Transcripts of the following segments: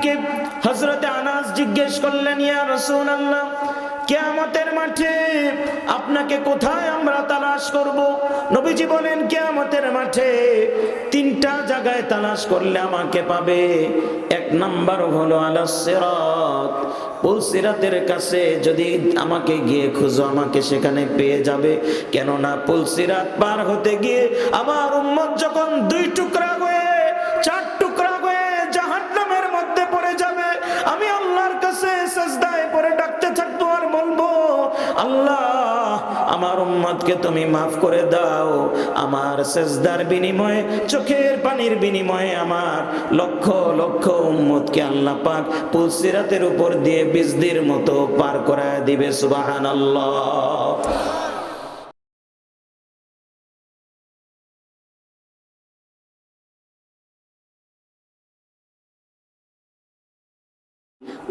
হাবিবকে হজরতে আনাস জিজ্ঞেস করলেন, ইয়া রসুল আল্লাহ কেয়ামতের মাঠে আপনাকে কোথায় আমরা তালাশ করব? নবীজি বলেন, কেয়ামতের মাঠে তিনটা জায়গায় তালাশ করলে আমাকে পাবে। এক নাম্বার হলো আলাসিরাত পুলসিরাতের কাছে যদি আমাকে গিয়ে খুঁজো, আমাকে সেখানে পেয়ে যাবে। কেননা পুলসিরাত পার হতে গিয়ে আমার উম্মত যখন দুই টুকরা আল্লাহ, আমার উম্মতকে তুমি মাফ করে দাও। আমার সেজদার বিনিময়ে, চোখের পানির বিনিময়ে আমার লক্ষ লক্ষ উম্মতকে আল্লাহ পাক পুলসিরাতের উপর দিয়ে বিজদির মতো পার করায় দিবে, সুবহানাল্লাহ।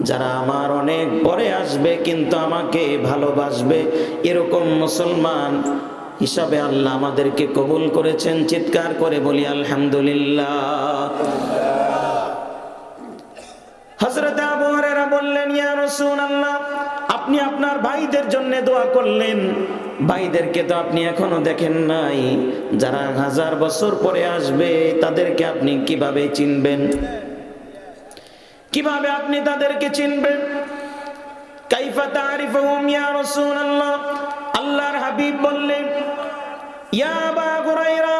যারা আমার অনেক পরে আসবে কিন্তু আমাকে ভালোবাসবে, এরকম মুসলমান হিসাবে আল্লাহ আমাদেরকে কবুল করেছেন, চিৎকার করে বলি আলহামদুলিল্লাহ। হযরত আবু হুরায়রা বললেন, ইয়া রাসূলুল্লাহ, আপনি আপনার ভাইদের জন্য দোয়া করলেন। ভাইদেরকে তো আপনি এখনও দেখেন নাই। যারা হাজার বছর পরে আসবে, তাদেরকে আপনি কীভাবে চিনবেন? কীভাবে আপনি তাদেরকে চিনবেন? কাইফা তারিফুহুম ইয়া রাসূলুল্লাহ। আল্লাহর হাবিব বললেন, ইয়া আবা হুরায়রা,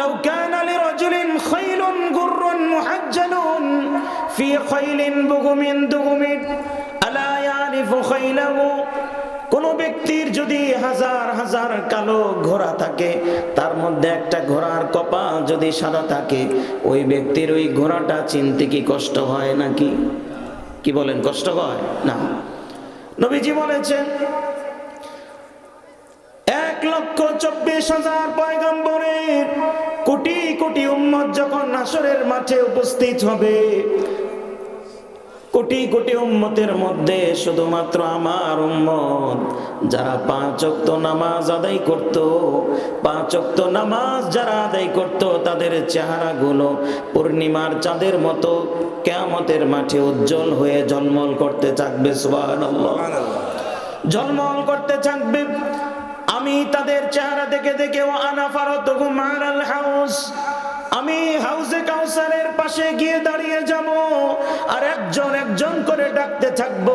লাউ কানা লিরাজুলিন খাইলুন গুররুন মুহাজ্জালুন ফি খাইলিন বুগুমিন দুগুমিন, আলা ইয়ারিফু খাইলাহু কোন ব্যক্তির যদি হাজার হাজার কালো ঘোড়া থাকে, তার মধ্যে একটা ঘোড়ার কপাল যদি সাদা থাকে, ওই ব্যক্তির ওই ঘোড়াটা চিনতে কি কষ্ট হয় নাকি? কি বলেন, কষ্ট হয়? না। নবীজি বলেছেন, এক লক্ষ চব্বিশ হাজার পয়গম্বরের কোটি কোটি উম্মত যখন নাসরের মাঠে উপস্থিত হবে কোটি কোটি উম্মতের মধ্যে শুধুমাত্র আমার উম্মত। যারা পাঁচ অক্ত নামাজ আদায় করত, পাঁচ অক্ত নামাজ যারা আদায় করত, তাদের চেহারাগুলো পূর্ণিমার চাঁদের মতো কেয়ামতের মাঠে উজ্জ্বল হয়ে জন্মল করতে থাকবে ঝলমল করতে থাকবে। আমি তাদের চেহারা দেখে দেখে ও আনাফারত হাউস। আমি হাউসে কাউসারের পাশে গিয়ে দাঁড়িয়ে যাব আর একজন একজন করে ডাকতে থাকব।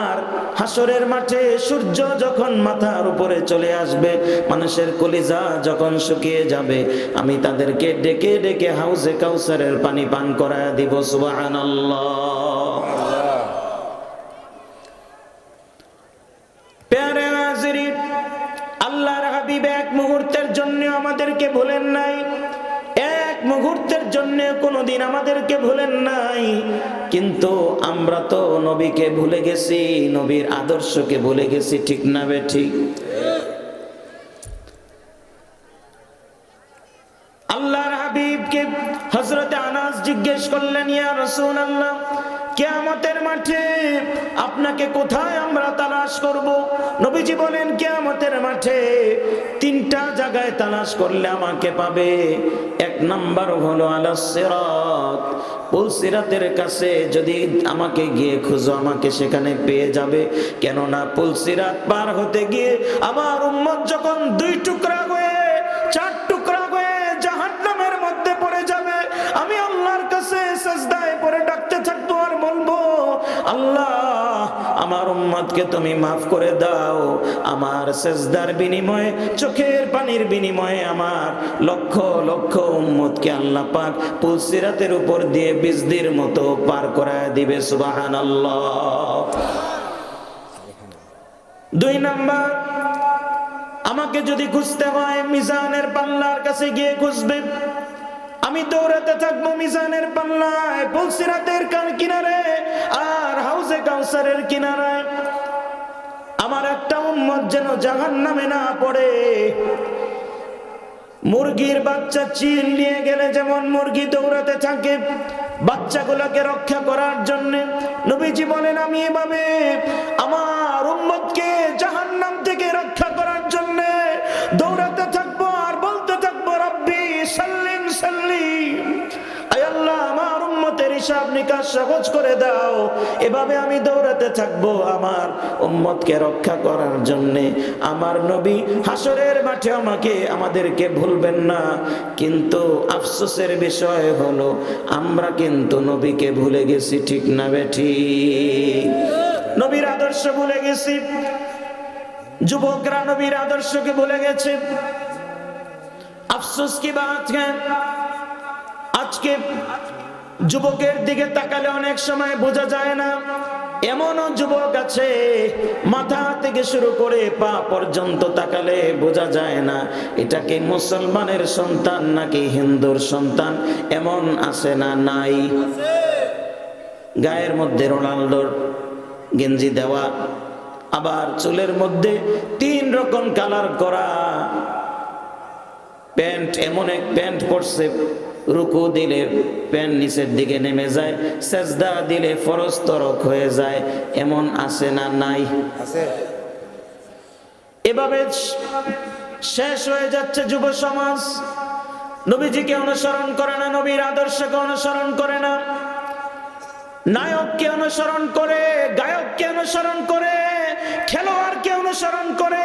আর হাসরের মাঠে সূর্য যখন মাথার উপরে চলে আসবে, মানুষের কলিজা যখন শুকিয়ে যাবে, আমি তাদেরকে ডেকে ডেকে হাউসে কাউসারের পানি পান করায় দিব, সুবহানাল্লাহ। আল্লাহর হাবিব এক মুহূর্তের জন্য আমাদেরকে ভুলেন নাই। মুহূর্তের জন্য কোনোদিন আমাদেরকে ভুলেন নাই। কিন্তু আমরা তো নবীকে ভুলে গেছি, নবীর আদর্শকে ভুলে গেছি, ঠিক না বে ঠিক? কেয়ামতের মাঠে আপনাকে কোথায় আমরা তালাশ করব? নবীজি বলেন, কেয়ামতের মাঠে তিনটা জায়গায় তালাশ করলে আমাকে পাবে। এক নাম্বার হলো আলাসিরাত পুলসিরাতের কাছে যদি আমাকে গিয়ে খুঁজো, আমাকে সেখানে পেয়ে যাবে। কেননা পুলসিরাত পার হতে গিয়ে আমার উম্মত যখন দুই টুকরা আমার উম্মতকে তুমি মাফ করে দাও। আমার সেজদার বিনিময়ে, চোখের পানির বিনিময়ে আমার লক্ষ লক্ষ উম্মতকে আল্লাহ পাক পুলসিরাতের উপর দিয়ে বিজদির মতো পার করায় দিবে, সুবহানাল্লাহ। দুই নাম্বার, আমাকে যদি খুঁজতে হয় মিজানের পাল্লার কাছে গিয়ে খুঁজবে। আমি দৌড়াতে থাকব মিজানের পাল্লায় পুলসিরাতের কার কিনারে আর কাউসারের কিনারায় আমার একটা উম্মত যেন জাহান নামে না পড়ে। মুরগির বাচ্চা চিল নিয়ে গেলে যেমন মুরগি দৌড়াতে থাকে, বাচ্চাগুলোকে রক্ষা করার জন্য নবীজি বলেন, আমি এভাবে আমার উম্মতকে জাহান্নাম থেকে রক্ষা করার জন্য দৌড়াতে থাকব আর বলতে থাকব, রব্বি সাল্লিম সাল্লিম হিসাব নিকাশ সহজ করে দাও। এভাবে আমি দৌড়াতে থাকব আমার উম্মতকে রক্ষা করার জন্যে। আমার নবী হাসরের মাঠে আমাকে, আমাদেরকে ভুলবেন না। কিন্তু আফসোসের বিষয় হলো, আমরা কিন্তু নবীকে ভুলে গেছি, ঠিক না বেঠি নবীর আদর্শ ভুলে গেছি। যুবকরা নবীর আদর্শকে ভুলে গেছে। আফসোস কি বাত হ্যাঁ? আজকে যুবকের দিকে তাকালে অনেক সময় বোঝা যায় না। এমনও যুবক আছে, মাথা থেকে শুরু করে পা পর্যন্ত তাকালে বোঝা যায় না, এটা কি মুসলমানের সন্তান নাকি হিন্দুর সন্তান? এমন আছে না, নাই। গায়ের মধ্যে রোনাল্ডোর গেঞ্জি দেওয়া, আবার চুলের মধ্যে তিন রকম কালার করা। প্যান্ট, এমন এক প্যান্ট পরছে রুকু দিলে প্যান্ট নিচের দিকে নেমে যায় সেজদা দিলে ফরজ তরক হয়ে যায় এমন আছে না নাই? এভাবে শেষ হয়ে যাচ্ছে যুব সমাজ। নবীজিকে অনুসরণ করে না নবীর আদর্শকে অনুসরণ করে না। নায়ককে অনুসরণ করে গায়ককে অনুসরণ করে খেলোয়াড়কে অনুসরণ করে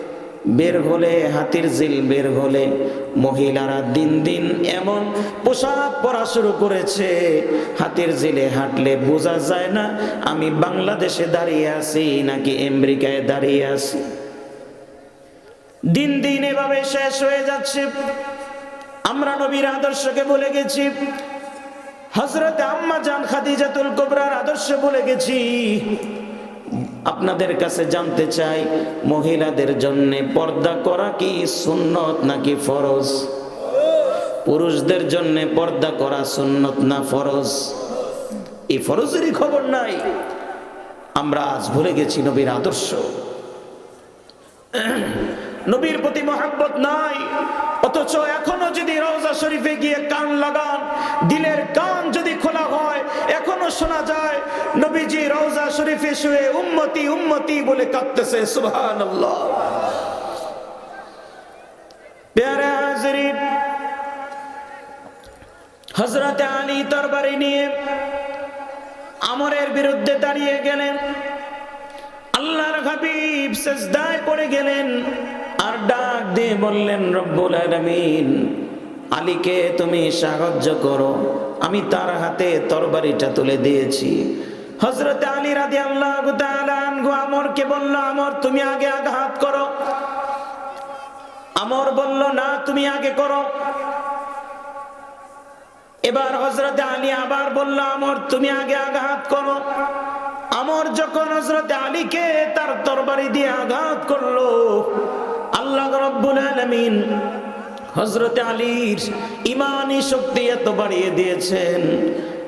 বের হলে, হাতির জিল বের হলে, মহিলারা দিন দিন এমন পোশাক পরা শুরু করেছে। হাতির জিলে হাঁটলে বোঝা যায় না, আমি বাংলাদেশে দাঁড়িয়ে আছি নাকি আমেরিকায় দাঁড়িয়ে আছি। দিন দিন এভাবে শেষ হয়ে যাচ্ছে। আমরা নবীর আদর্শকে বলে গেছি। হজরত আম্মা জান খাদিজাতুল কোবরার আদর্শ বলে গেছি। আপনাদের কাছে জানতে চাই, মহিলাদের জন্য পর্দা করা কি সুন্নত নাকি ফরজ? পুরুষদের জন্য পর্দা করা সুন্নত না ফরজ? এই ফরজেরই খবর নাই। আমরা আজ ভুলে গেছি নবীর আদর্শ। নবীর প্রতি মহাব্বত নাই। অথচ এখনও যদি রওজা শরীফে গিয়ে কান লাগান, দিলের কান শোনা যায়, নবীজি রওজা শরীফে শুয়ে উম্মতি উম্মতি বলে কাঁদতেছে হজরতে আলী নিয়ে আমরের বিরুদ্ধে দাঁড়িয়ে গেলেন। আল্লাহর হাবিব সেজদায় পড়ে গেলেন আর ডাক দিয়ে বললেন, রব্বুল আলামিন, আলীকে তুমি সাহায্য করো। আমি তার হাতে তরবারিটা তুলে দিয়েছি। হজরতে আলী রাদি আল্লাহ আমরকে বলল, আমর, তুমি আগে আঘাত করো। আমর বলল, না, তুমি আগে করো। এবার হজরতে আলী আবার বলল, আমর, তুমি আগে আঘাত করো। আমর যখন হজরতে আলীকে তার তরবারি দিয়ে আঘাত করল, আল্লাহ রব্বুল আলামিন হজরতে আলীর ইমানি শক্তি এত বাড়িয়ে দিয়েছেন,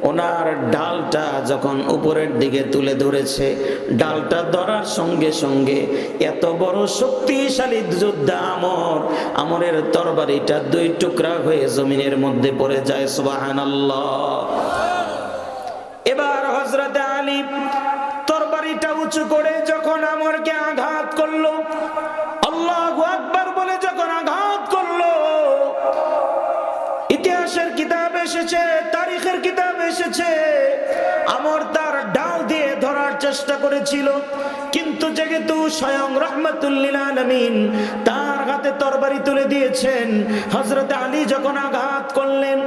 ওনার ডালটা যখন উপরের দিকে তুলে ধরেছে, ডালটা ধরার সঙ্গে সঙ্গে এত বড় শক্তিশালী যোদ্ধা আমর, আমরের তরবারিটা দুই টুকরা হয়ে জমিনের মধ্যে পড়ে যায়, সুবহানাল্লাহ। এবার হজরতে আলী তরবারিটা উঁচু করে যখন আমরকে করেছিল। কিন্তু যেহেতু স্বয়ং রহমতুল্লিল আলমিন তার হাতে তরবারি তুলে দিয়েছেন হজরত আলী যখন আঘাত করলেন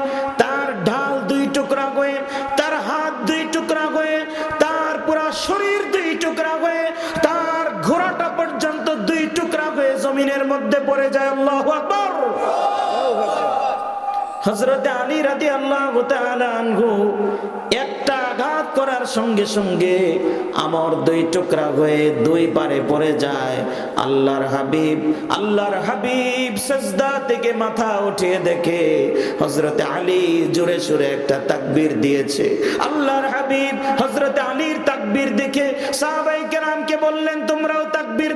হজরতে আলী রাদি আল্লাহ আনহু একটা আঘাত করার সঙ্গে সঙ্গে আমার দুই টুকরা হয়ে দুই পারে পড়ে যায়। আল্লাহর হাবিব আল্লাহর হাবিব সেজদা থেকে মাথা উঠিয়ে দেখে হজরতে আলী জোরে সুরে একটা তাকবীর দিয়েছে। আল্লাহর হাবিব হজরতে আলীর তাকবীর তাকবীর দেখে সাহাবাই কেরামকে বললেন, তোমরাও তাকবীর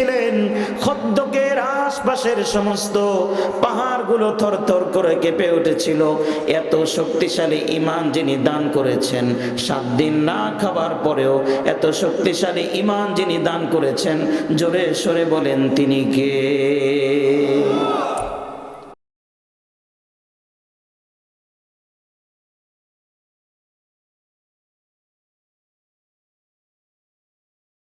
তাকবীর খদ্দকের আশপাশের সমস্ত পাহাড়গুলো থর করে কেঁপে উঠেছিল। এত শক্তিশালী ইমান যিনি দান করেছেন, সাত দিন না খাবার পরেও এত শক্তিশালী ইমান যিনি দান করেছেন, জোরে সরে বলেন, তিনি কে?